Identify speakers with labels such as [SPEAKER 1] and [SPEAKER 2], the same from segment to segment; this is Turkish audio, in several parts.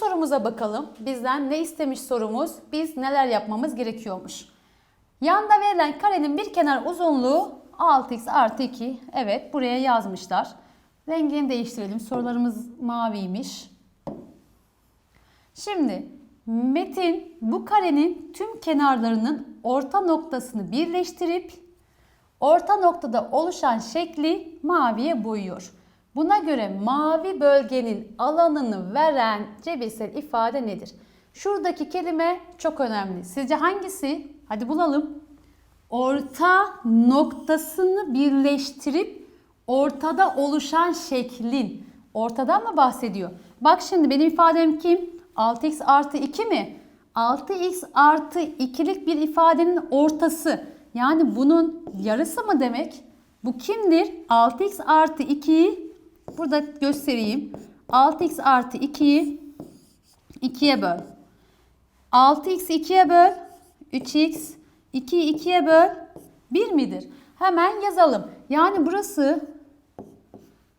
[SPEAKER 1] sorumuza bakalım. Bizden ne istemiş sorumuz? Biz neler yapmamız gerekiyormuş? Yanda verilen karenin bir kenar uzunluğu 6x artı 2. Evet buraya yazmışlar. Rengini değiştirelim. Sorularımız maviymiş. Şimdi Metin bu karenin tüm kenarlarının orta noktasını birleştirip orta noktada oluşan şekli maviye boyuyor. Buna göre mavi bölgenin alanını veren cebirsel ifade nedir? Şuradaki kelime çok önemli. Sizce hangisi? Hadi bulalım. Orta noktasını birleştirip ortada oluşan şeklin. Ortadan mı bahsediyor? Bak şimdi benim ifadem kim? 6x artı 2 mi? 6x artı 2'lik bir ifadenin ortası. Yani bunun yarısı mı demek? Bu kimdir? 6x artı 2'yi burada göstereyim. 6x artı 2'yi 2'ye böl. 6x 2'ye böl. 3x 2'yi 2'ye böl. 1 midir? Hemen yazalım. Yani burası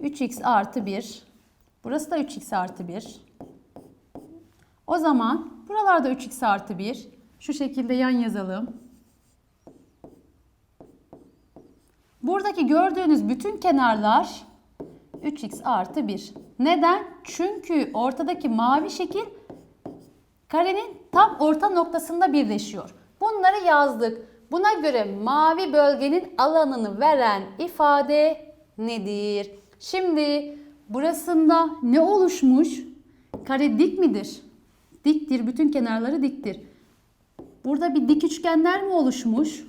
[SPEAKER 1] 3x artı 1. Burası da 3x artı 1. O zaman buralarda 3x artı 1. Şu şekilde yan yazalım. Buradaki gördüğünüz bütün kenarlar 3x artı 1. Neden? Çünkü ortadaki mavi şekil karenin tam orta noktasında birleşiyor. Bunları yazdık. Buna göre mavi bölgenin alanını veren ifade nedir? Şimdi burasında ne oluşmuş? Kare dik midir? Diktir. Bütün kenarları diktir. Burada bir dik üçgenler mi oluşmuş?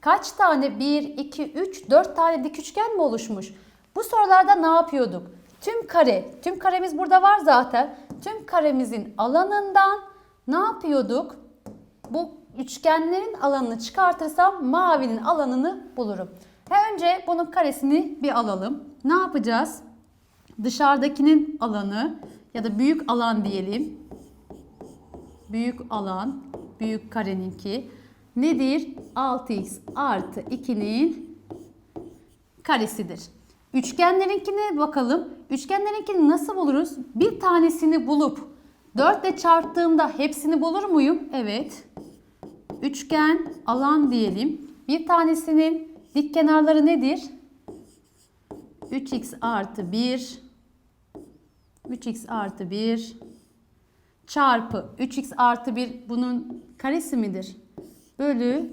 [SPEAKER 1] Kaç tane? 1, 2, 3, 4 tane dik üçgen mi oluşmuş? Bu sorularda ne yapıyorduk? Tüm kare, tüm karemiz burada var zaten. Tüm karemizin alanından ne yapıyorduk? Bu üçgenlerin alanını çıkartırsam mavinin alanını bulurum. He önce bunun karesini bir alalım. Ne yapacağız? Dışarıdakinin alanı ya da büyük alan diyelim. Büyük alan, büyük kareninki nedir? 6x artı 2'nin karesidir. Üçgenlerinkine bakalım. Üçgenlerinkini nasıl buluruz? Bir tanesini bulup 4 ile çarptığımda hepsini bulur muyum? Evet. Üçgen alan diyelim. Bir tanesinin dik kenarları nedir? 3x artı 1 3x artı 1 çarpı 3x artı 1 bunun karesi midir? Bölü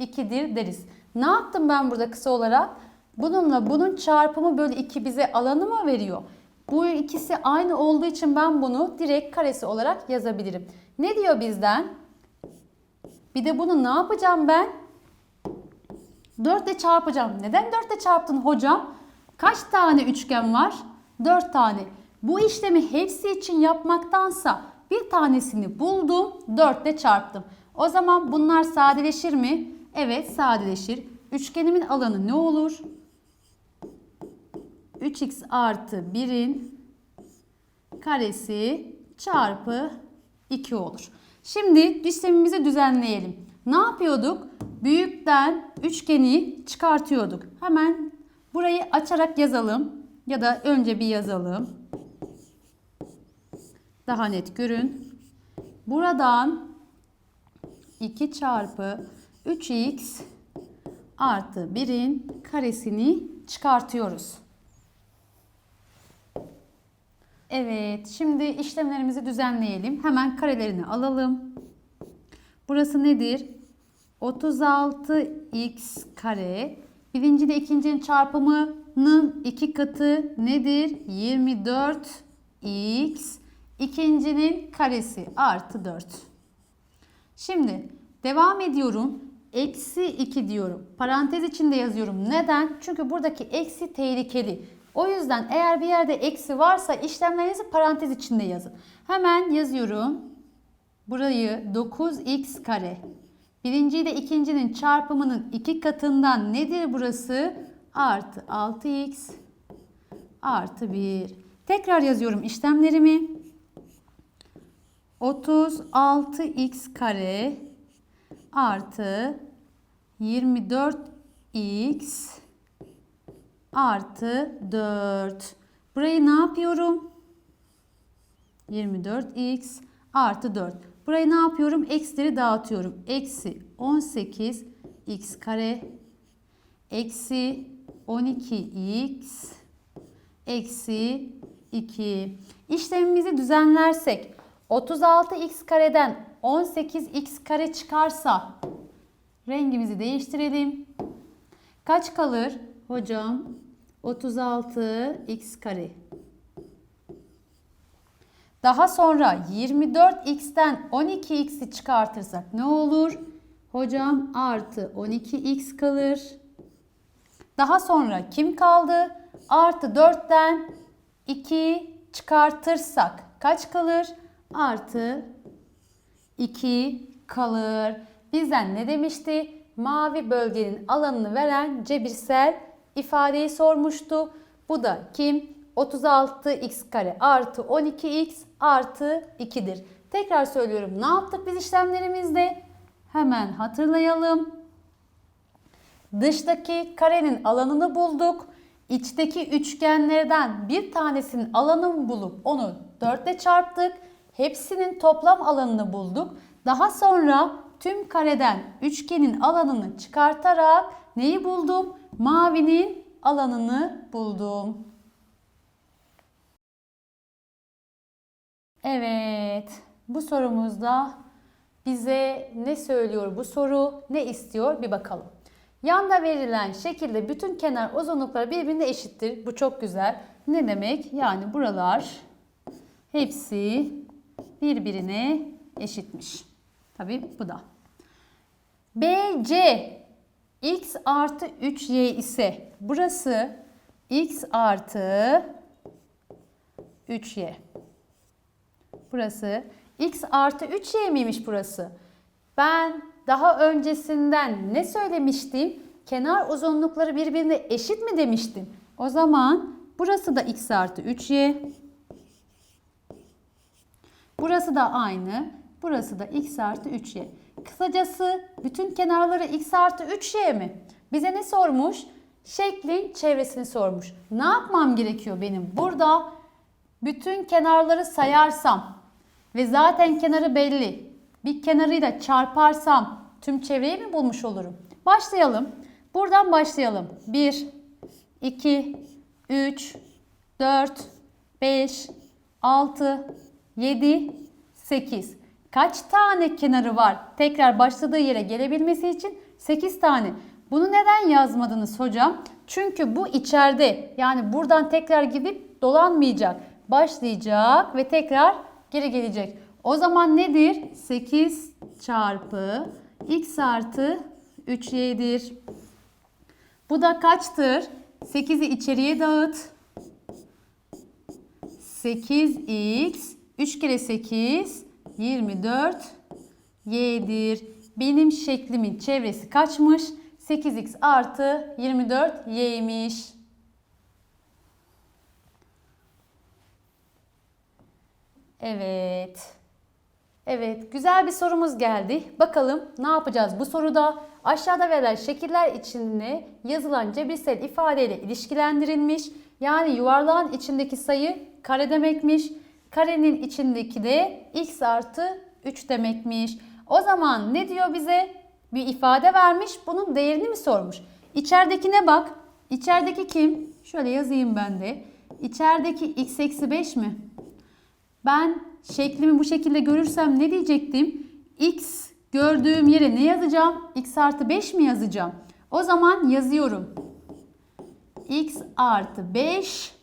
[SPEAKER 1] 2'dir deriz. Ne yaptım ben burada kısa olarak? Bununla bunun çarpımı bölü 2 bize alanı mı veriyor? Bu ikisi aynı olduğu için ben bunu direkt karesi olarak yazabilirim. Ne diyor bizden? Bir de bunu ne yapacağım ben? 4 ile çarpacağım. Neden 4 ile çarptın hocam? Kaç tane üçgen var? 4 tane. Bu işlemi hepsi için yapmaktansa bir tanesini buldum, 4 ile çarptım. O zaman bunlar sadeleşir mi? Evet sadeleşir. Üçgenimin alanı ne olur? 3x artı 1'in karesi çarpı 2 olur. Şimdi işlemimizi düzenleyelim. Ne yapıyorduk? Büyükten üçgeni çıkartıyorduk. Hemen burayı açarak yazalım. Ya da önce bir yazalım. Daha net görün. Buradan 2 çarpı 3x artı 1'in karesini çıkartıyoruz. Evet, şimdi işlemlerimizi düzenleyelim. Hemen karelerini alalım. Burası nedir? 36x kare. Birinci ile ikincinin çarpımının iki katı nedir? 24x. İkincinin karesi artı 4. Şimdi devam ediyorum. Eksi 2 diyorum. Parantez içinde yazıyorum. Neden? Çünkü buradaki eksi tehlikeli. O yüzden eğer bir yerde eksi varsa işlemlerinizi parantez içinde yazın. Hemen yazıyorum. Burayı 9x kare. Birinci ile ikincinin çarpımının iki katından nedir burası? Artı 6x artı 1. Tekrar yazıyorum işlemlerimi. 36x kare artı 24x artı 4. Burayı ne yapıyorum? 24x artı 4. Burayı ne yapıyorum? Eksileri dağıtıyorum. Eksi 18x kare eksi 12x eksi 2. İşlemimizi düzenlersek 36x kareden 18x kare çıkarsa rengimizi değiştirelim. Kaç kalır? Hocam 36x kare. Daha sonra 24x'ten 12x'i çıkartırsak ne olur? Hocam artı 12x kalır. Daha sonra kim kaldı? Artı 4'ten 2 çıkartırsak kaç kalır? Artı 2 kalır. Bizden ne demişti? Mavi bölgenin alanını veren cebirsel ifadeyi sormuştu. Bu da kim? 36x kare artı 12x artı 2'dir. Tekrar söylüyorum. Ne yaptık biz işlemlerimizde? Hemen hatırlayalım. Dıştaki karenin alanını bulduk. İçteki üçgenlerden bir tanesinin alanını bulup onu 4 ile çarptık. Hepsinin toplam alanını bulduk. Daha sonra tüm kareden üçgenin alanını çıkartarak neyi buldum? Mavinin alanını buldum. Evet, bu sorumuzda bize ne söylüyor bu soru, ne istiyor bir bakalım. Yanda verilen şekilde bütün kenar uzunlukları birbirine eşittir. Bu çok güzel. Ne demek? Yani buralar hepsi birbirine eşitmiş. Tabii bu da. BC x artı 3y ise burası x artı 3y. Burası x artı 3y miymiş burası? Ben daha öncesinden ne söylemiştim? Kenar uzunlukları birbirine eşit mi demiştim? O zaman burası da x artı 3y. Burası da aynı. Burası da x artı 3y. Kısacası bütün kenarları x artı 3y mi? Bize ne sormuş? Şeklin çevresini sormuş. Ne yapmam gerekiyor benim? Burada bütün kenarları sayarsam ve zaten kenarı belli. Bir kenarıyla çarparsam tüm çevreyi mi bulmuş olurum? Başlayalım. Buradan başlayalım. 1, 2, 3, 4, 5, 6, 7, 8. Kaç tane kenarı var? Tekrar başladığı yere gelebilmesi için 8 tane. Bunu neden yazmadınız hocam? Çünkü bu içeride. Yani buradan tekrar gidip dolanmayacak. Başlayacak ve tekrar geri gelecek. O zaman nedir? 8 çarpı x artı 3y'dir. Bu da kaçtır? 8'i içeriye dağıt. 8x 3 kere 8 24 y'dir. Benim şeklimin çevresi kaçmış? 8x artı 24 y'ymiş. Evet. Evet, güzel bir sorumuz geldi. Bakalım ne yapacağız bu soruda? Aşağıda verilen şekiller içinde yazılan cebirsel ifadeyle ilişkilendirilmiş. Yani yuvarlağın içindeki sayı kare demekmiş. Karenin içindeki de x artı 3 demekmiş. O zaman ne diyor bize? Bir ifade vermiş. Bunun değerini mi sormuş? İçeridekine bak. İçerideki kim? Şöyle yazayım ben de. İçerideki x eksi 5 mi? Ben şeklimi bu şekilde görürsem ne diyecektim? X gördüğüm yere ne yazacağım? X artı 5 mi yazacağım? O zaman yazıyorum. X artı 5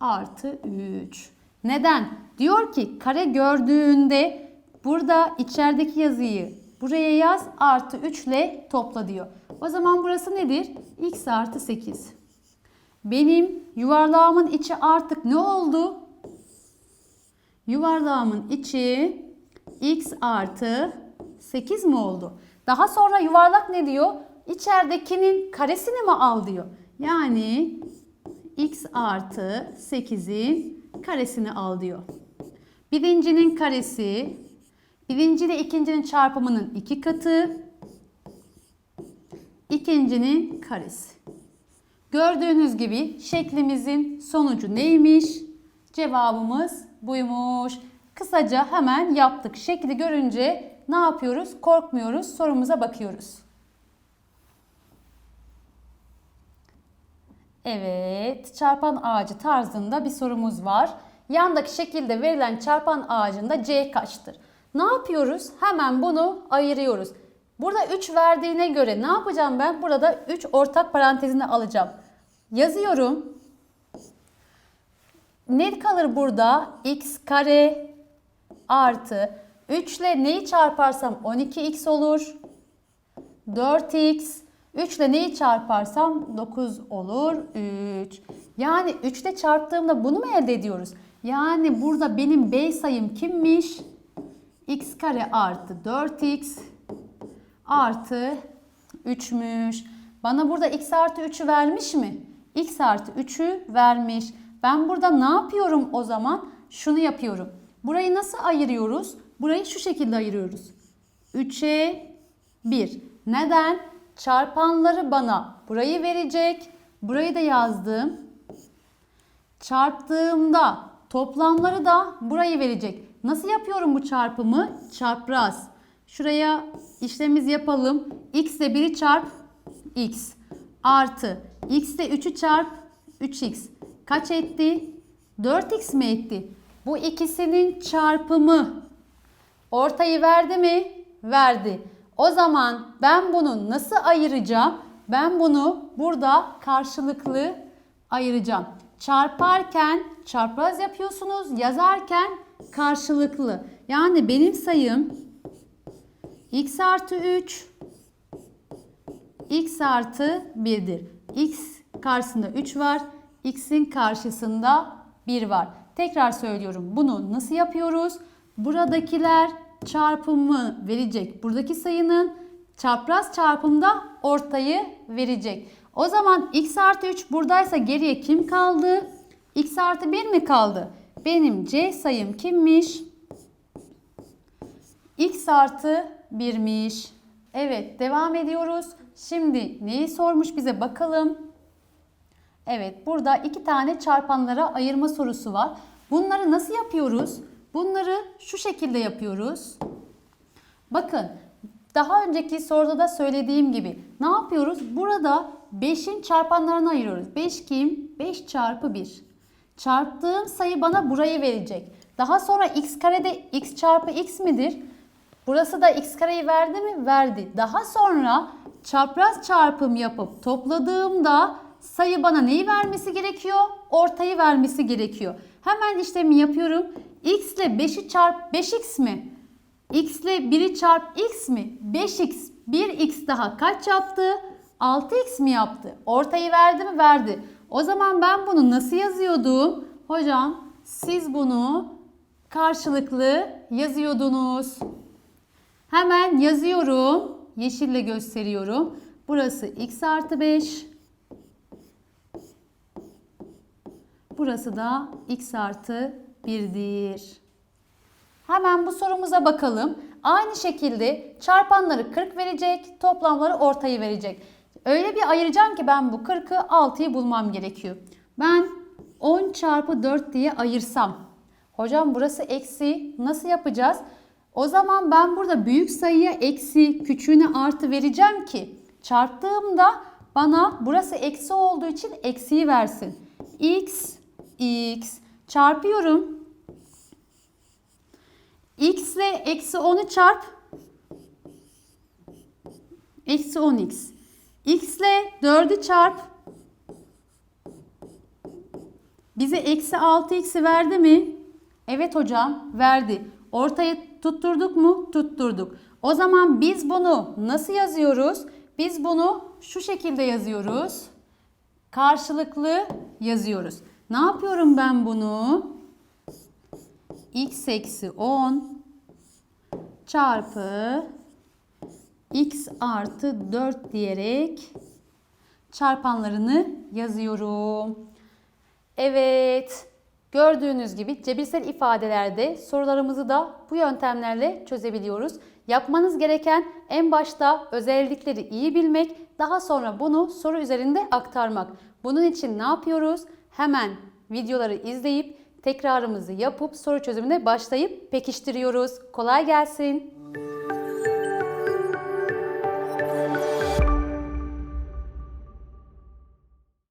[SPEAKER 1] artı 3. Neden? Diyor ki kare gördüğünde burada içerideki yazıyı buraya yaz artı 3 ile topla diyor. O zaman burası nedir? X artı 8. Benim yuvarlağımın içi artık ne oldu? Yuvarlağımın içi x artı 8 mi oldu? Daha sonra yuvarlak ne diyor? İçeridekinin karesini mi al diyor. Yani x artı 8'in karesini al diyor. Birincinin karesi, birinci ile ikincinin çarpımının iki katı, ikincinin karesi. Gördüğünüz gibi şeklimizin sonucu neymiş? Cevabımız buymuş. Kısaca hemen yaptık. Şekli görünce ne yapıyoruz? Korkmuyoruz. Sorumuza bakıyoruz. Evet, çarpan ağacı tarzında bir sorumuz var. Yandaki şekilde verilen çarpan ağacında C kaçtır? Ne yapıyoruz? Hemen bunu ayırıyoruz. Burada 3 verdiğine göre ne yapacağım ben? Burada 3 ortak parantezine alacağım. Yazıyorum. Ne kalır burada? x kare artı 3 ile neyi çarparsam 12x olur. 4x 3 ile neyi çarparsam 9 olur. 3. Yani 3 ile çarptığımda bunu mu elde ediyoruz? Yani burada benim b sayım kimmiş? x kare artı 4x artı 3'müş. Bana burada x artı 3'ü vermiş mi? x artı 3'ü vermiş. Ben burada ne yapıyorum o zaman? Şunu yapıyorum. Burayı nasıl ayırıyoruz? Burayı şu şekilde ayırıyoruz. 3'e 1. Neden? Çarpanları bana burayı verecek. Burayı da yazdım. Çarptığımda toplamları da burayı verecek. Nasıl yapıyorum bu çarpımı? Çapraz. Şuraya işlemimizi yapalım. x ile 1'i çarp x artı x ile 3'ü çarp 3x. Kaç etti? 4x mi etti? Bu ikisinin çarpımı ortayı verdi mi? Verdi. O zaman ben bunu nasıl ayıracağım? Ben bunu burada karşılıklı ayıracağım. Çarparken çapraz yapıyorsunuz, yazarken karşılıklı. Yani benim sayım x artı 3 x artı 1'dir. x karşısında 3 var. x'in karşısında 1 var. Tekrar söylüyorum. Bunu nasıl yapıyoruz? Buradakiler çarpımı verecek. Buradaki sayının çapraz çarpımda ortayı verecek. O zaman x artı 3 buradaysa geriye kim kaldı? x artı 1 mi kaldı? Benim c sayım kimmiş? x artı 1'miş. Evet devam ediyoruz. Şimdi neyi sormuş bize bakalım. Evet burada iki tane çarpanlara ayırma sorusu var. Bunları nasıl yapıyoruz? Bunları şu şekilde yapıyoruz. Bakın daha önceki soruda da söylediğim gibi ne yapıyoruz? Burada 5'in çarpanlarını ayırıyoruz. 5 kim? 5 çarpı 1. Çarptığım sayı bana burayı verecek. Daha sonra x karede x çarpı x midir? Burası da x kareyi verdi mi? Verdi. Daha sonra çapraz çarpım yapıp topladığımda sayı bana neyi vermesi gerekiyor? Ortayı vermesi gerekiyor. Hemen işlemi yapıyorum. X ile 5'i çarp 5x mi? x ile 1'i çarp x mi? 5x 1x daha kaç yaptı? 6x mi yaptı? Ortayı verdi mi? Verdi. O zaman ben bunu nasıl yazıyordum? Hocam siz bunu karşılıklı yazıyordunuz. Hemen yazıyorum. Yeşille gösteriyorum. Burası x artı 5. Burası da x artı 1'dir. Hemen bu sorumuza bakalım. Aynı şekilde çarpanları 40 verecek, toplamları ortayı verecek. Öyle bir ayıracağım ki ben bu 40'ı 6'yı bulmam gerekiyor. Ben 10 çarpı 4 diye ayırsam. Hocam burası eksi nasıl yapacağız? O zaman ben burada büyük sayıya eksi, küçüğüne artı vereceğim ki çarptığımda bana burası eksi olduğu için eksiyi versin. x, x çarpıyorum. X ile eksi 10'u çarp. Eksi 10x. x ile 4'ü çarp. Bize eksi 6x'i verdi mi? Evet hocam verdi. Ortayı tutturduk mu? Tutturduk. O zaman biz bunu nasıl yazıyoruz? Biz bunu şu şekilde yazıyoruz. Karşılıklı yazıyoruz. Ne yapıyorum ben bunu? X eksi 10 çarpı x artı 4 diyerek çarpanlarını yazıyorum. Evet. Gördüğünüz gibi cebirsel ifadelerde sorularımızı da bu yöntemlerle çözebiliyoruz. Yapmanız gereken en başta özellikleri iyi bilmek, daha sonra bunu soru üzerinde aktarmak. Bunun için ne yapıyoruz? Hemen videoları izleyip tekrarımızı yapıp soru çözümüne başlayıp pekiştiriyoruz. Kolay gelsin.